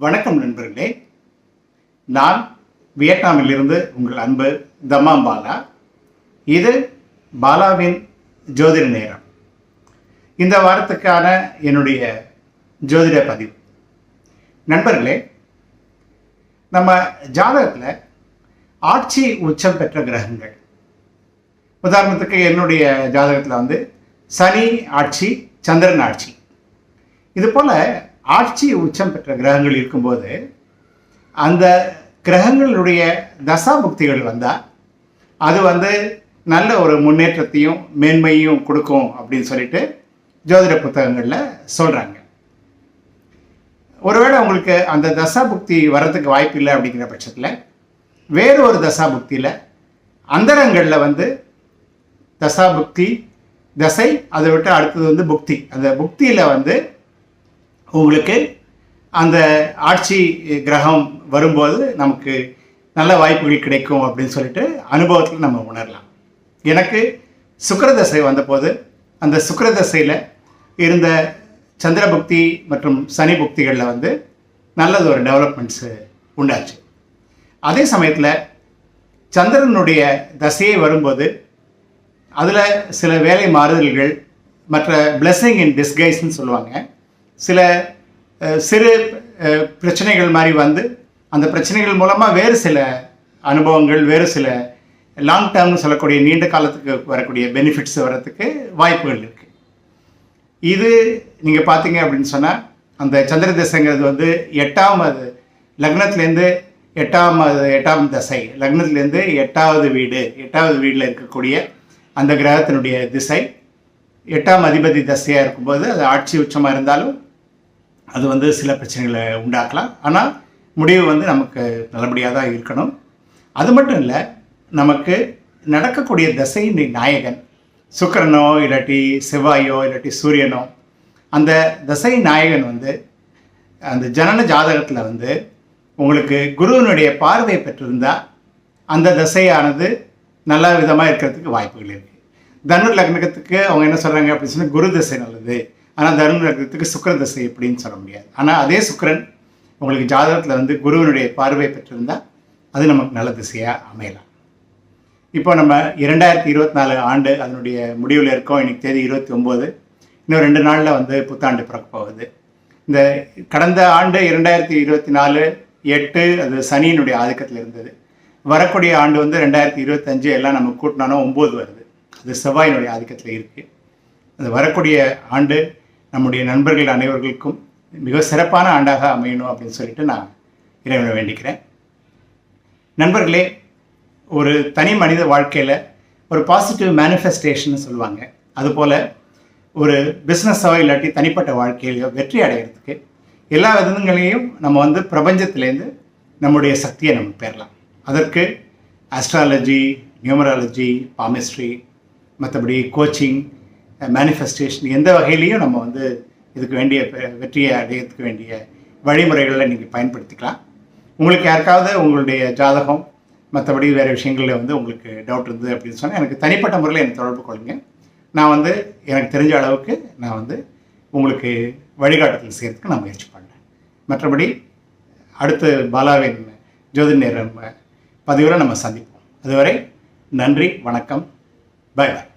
வணக்கம் நண்பர்களே. நான் வியட்நாமிலிருந்து உங்கள் அன்பு தமாம் பாலா. இது பாலாவின் ஜோதிட நேரம். இந்த வாரத்துக்கான என்னுடைய ஜோதிட பதிவு. நண்பர்களே நம்ம ஜாதகத்தில் ஆட்சி உச்சம் பெற்ற கிரகங்கள். உதாரணத்துக்கு என்னுடைய ஜாதகத்தில் வந்து சனி ஆட்சி சந்திரன் ஆட்சி. இது போல் ஆட்சி உச்சம் பெற்ற கிரகங்கள் இருக்கும்போது அந்த கிரகங்களுடைய தசாபுக்திகள் வந்தால் அது வந்து நல்ல ஒரு முன்னேற்றத்தையும் மேன்மையும் கொடுக்கும் அப்படின்னு சொல்லிட்டு ஜோதிட புத்தகங்களில் சொல்கிறாங்க ஒருவேளை உங்களுக்கு அந்த தசாபுக்தி வர்றதுக்கு வாய்ப்பு இல்லை அப்படிங்கிற பட்சத்தில் வேறு ஒரு தசாபுக்தியில் அந்தரங்களில் வந்து தசாபுக்தி தசை அதை விட்டு அடுத்தது வந்து புக்தி. அந்த புக்தியில் வந்து உங்களுக்கு அந்த ஆட்சி கிரகம் வரும்போது நமக்கு நல்ல வாய்ப்புகள் கிடைக்கும் அப்படின்னு சொல்லிட்டு அனுபவத்தில் நம்ம உணரலாம். எனக்கு சுக்கரதசை வந்தபோது அந்த சுக்கரதசையில் இருந்த சந்திர புக்தி மற்றும் சனி புக்திகளில் வந்து நல்லது ஒரு டெவலப்மெண்ட்ஸு உண்டாச்சு. அதே சமயத்தில் சந்திரனுடைய தசையை வரும்போது அதில் சில வேலை மாறுதல்கள் மற்ற பிளெஸ்ஸிங் இன் டிஸ்கைஸ்ன்னு சொல்லுவாங்க. சில சிறு பிரச்சனைகள் மாதிரி வந்து அந்த பிரச்சனைகள் மூலமாக வேறு சில அனுபவங்கள் வேறு சில லாங் டேர்ம்னு சொல்லக்கூடிய நீண்ட காலத்துக்கு வரக்கூடிய பெனிஃபிட்ஸ் வர்றதுக்கு வாய்ப்புகள் இருக்குது இது நீங்கள் பார்த்தீங்க அப்படின்னு சொன்னால் அந்த சந்திர தசைங்கிறது வந்து எட்டாவது லக்னத்துலேருந்து எட்டாம் அது எட்டாம் தசை லக்னத்துலேருந்து எட்டாவது வீடு எட்டாவது வீட்டில் இருக்கக்கூடிய அந்த கிரகத்தினுடைய திசை எட்டாம் அதிபதி தசையாக இருக்கும்போது அது ஆட்சி உச்சமாக இருந்தாலும் அது வந்து சில பிரச்சனைகளை உண்டாக்கலாம். ஆனால் முடிவு வந்து நமக்கு நல்லபடியாக தான் இருக்கணும். அது மட்டும் இல்லை நமக்கு நடக்கக்கூடிய தசையின் நாயகன் சுக்கிரனோ இல்லாட்டி செவ்வாயோ இல்லாட்டி சூரியனோ அந்த தசை நாயகன் வந்து அந்த ஜனன ஜாதகத்தில் வந்து உங்களுக்கு குருவினுடைய பார்வையை பெற்றிருந்தால் அந்த தசையானது நல்ல விதமாக இருக்கிறதுக்கு வாய்ப்புகள் இருக்குது தனுர் லக்னத்துக்கு அவங்க என்ன சொல்கிறாங்க அப்படின்னு சொன்னால் குரு தசை நல்லது. ஆனால் தருண லக்னத்துக்கு சுக்கிர தசை எப்படின்னு சொல்ல முடியாது. ஆனால் அதே சுக்கரன் உங்களுக்கு ஜாதகத்தில் வந்து குருவினுடைய பார்வை பெற்றிருந்தால் அது நமக்கு நல்ல திசையாக அமையலாம். இப்போ நம்ம இரண்டாயிரத்தி இருபத்தி நாலு ஆண்டு அதனுடைய முடிவில் இருக்கோம். இன்னைக்கு தேதி இருபத்தி ஒம்பது. இன்னும் ரெண்டு நாளில் வந்து புத்தாண்டு பிறக்க போகுது. இந்த கடந்த ஆண்டு இரண்டாயிரத்தி இருபத்தி நாலு எட்டு அது சனியினுடைய ஆதிக்கத்தில் இருந்தது. வரக்கூடிய ஆண்டு வந்து ரெண்டாயிரத்தி இருபத்தஞ்சு எல்லாம் நம்ம கூட்டினாலும் ஒம்பது வருது. அது செவ்வாயினுடைய ஆதிக்கத்தில் இருக்குது அது வரக்கூடிய ஆண்டு நம்முடைய நண்பர்கள் அனைவர்களுக்கும் மிக சிறப்பான ஆண்டாக அமையணும் அப்படின்னு சொல்லிட்டு நான் இறைவனை வேண்டிக்கிறேன். நண்பர்களே ஒரு தனி மனித வாழ்க்கையில் ஒரு பாசிட்டிவ் மேனிஃபெஸ்டேஷன் சொல்லுவாங்க. அதுபோல் ஒரு பிஸ்னஸோ இல்லாட்டி தனிப்பட்ட வாழ்க்கையிலையோ வெற்றி அடைகிறதுக்கு எல்லா விதங்களையும் நம்ம வந்து பிரபஞ்சத்திலேருந்து நம்முடைய சக்தியை நம்ம பெறலாம். அதற்கு அஸ்ட்ராலஜி நியூமராலஜி பாமிஸ்ட்ரி மற்றபடி கோச்சிங் மேனிஃபெஸ்டேஷன் எந்த வகையிலையும் நம்ம வந்து இதுக்கு வேண்டிய பெ- வெற்றியை அடையிறதுக்கு வேண்டிய வழிமுறைகளை நீங்கள் பயன்படுத்திக்கலாம். உங்களுக்கு யாருக்காவது உங்களுடைய ஜாதகம் மற்றபடி வேறு விஷயங்களில் வந்து உங்களுக்கு டவுட் இருந்தது அப்படின்னு சொன்னால் எனக்கு தனிப்பட்ட முறையில் எனக்கு தொடர்பு கொள்ளுங்க. நான் வந்து எனக்கு தெரிஞ்ச அளவுக்கு நான் வந்து உங்களுக்கு வழிகாட்டுதல் செய்கிறதுக்கு நான் முயற்சி பண்ணேன் மற்றபடி அடுத்து பாலாவின் ஜோதி நேரம் பதிவில் நம்ம சந்திப்போம். அதுவரை நன்றி வணக்கம் பாய் பாய்